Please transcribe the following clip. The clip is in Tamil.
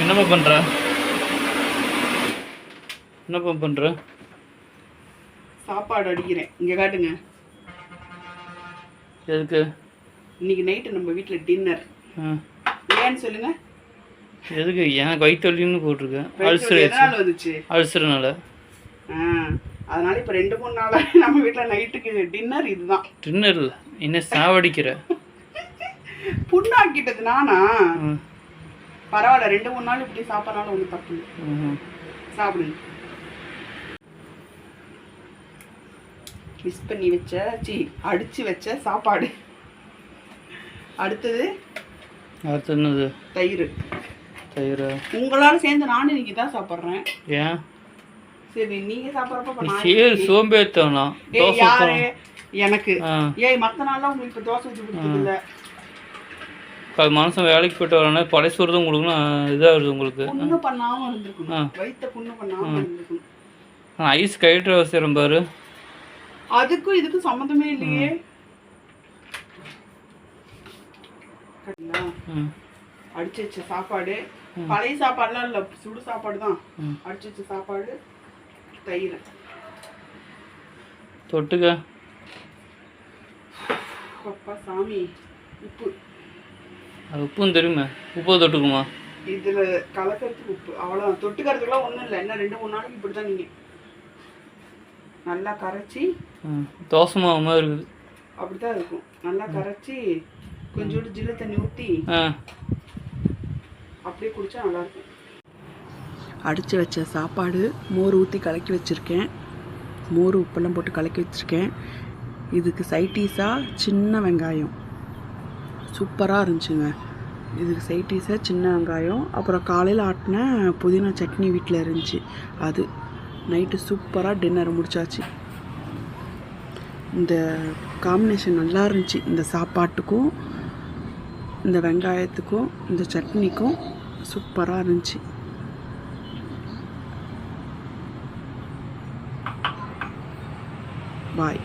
என்னப்பா பண்ணுற என்னப்பா பண்ணுற சாப்பாடு அடிக்கிறேன். இங்கே காட்டுங்க. எதுக்கு? இன்னைக்கு நைட்டு நம்ம வீட்டில் டின்னர் ஏன்னு சொல்லுங்க? எதுக்கு? எனக்கு வயிற்று வலின்னு போட்டிருக்கேன் அல்சர் வந்துச்சு? அல்சர்னால. அதனால இப்போ ரெண்டு மூணு நாளா நம்ம வீட்டில் நைட்டுக்கு டின்னர் இதுதான். டின்னர் என்ன சாவடிக்கிற? புண்ணாக்கிட்டது நானா? பரவாயில்ல ரெண்டு மூணு நாள் இப்படி சாப்பிட்றனால ஒன்றும் தப்பு. சாப்பிடுங்க மிஸ் பண்ணி வச்ச சி அடிச்சு வச்ச சாப்பாடு. அடுத்தது அடுத்து என்னது? தயிர். தயிர்? உங்களால சேர்ந்து நானும் இன்னைக்கு தான் சாப்பிட்றேன். ஏன்? சரி நீங்க சாப்பிட்றப்ப ஊத்தலாம். எனக்கு. ஏய் மத்த நாள்லாம் உங்களுக்கு தோசை ஊற்றி கொடுத்தது இல்ல. இப்போ மனுஷன் வேலைக்கு போயிட்டு வரனா பழைய சோறு தான் உங்களுக்கு. இதாக வருது உங்களுக்கு ஆ. ஐஸ் கயிற்று அவசியம் பாரு. அதுக்கும் இதுக்கும் சம்மந்தமே இல்லையே. அடிச்சு வச்ச சாப்பாடு. பழைய சாப்பாடுலாம் இல்ல சுடு சாப்பாடு தான். அடிச்சு வச்ச சாப்பாடு தயிர். தொட்டுக்க. அப்பா சாமி உப்பு. உப்பும் தெரியுமே. உப்பு தொட்டுக்குமா? இதுல கலக்கிறதுக்கு உப்பு. அவ்வளோ தொட்டுக்கிறதுக்குலாம் ஒண்ணும் இல்லை. என்ன ரெண்டு மூணு நாளைக்கு இப்படிதான் நீங்க நல்லா கரைச்சி தோசை மாவு மாதிரி இருக்குது. அப்படிதான் இருக்கும். நல்லா கரைச்சி கொஞ்சோண்டு ஜில்லு தண்ணி ஊற்றி ஆ. அப்படியே குடிச்சா நல்லா இருக்கும். அடித்து வச்ச சாப்பாடு மோர் ஊற்றி கலக்கி வச்சுருக்கேன். மோர் உப்பெல்லாம் போட்டு கலக்கி வச்சுருக்கேன். இதுக்கு சைட்டீஸாக சின்ன வெங்காயம். சூப்பராக இருந்துச்சுங்க. இதுக்கு சைட்டீஸாக சின்ன வெங்காயம் அப்புறம் காலையில் ஆட்டின புதினா சட்னி வீட்டில் இருந்துச்சு. அது நைட்டு சூப்பராக டின்னர் முடிச்சாச்சு. இந்த காம்பினேஷன் நல்லா இருந்துச்சு. இந்த சாப்பாட்டுக்கும் இந்த வெங்காயத்துக்கும் இந்த சட்னிக்கும் சூப்பராக இருந்துச்சு. பாய்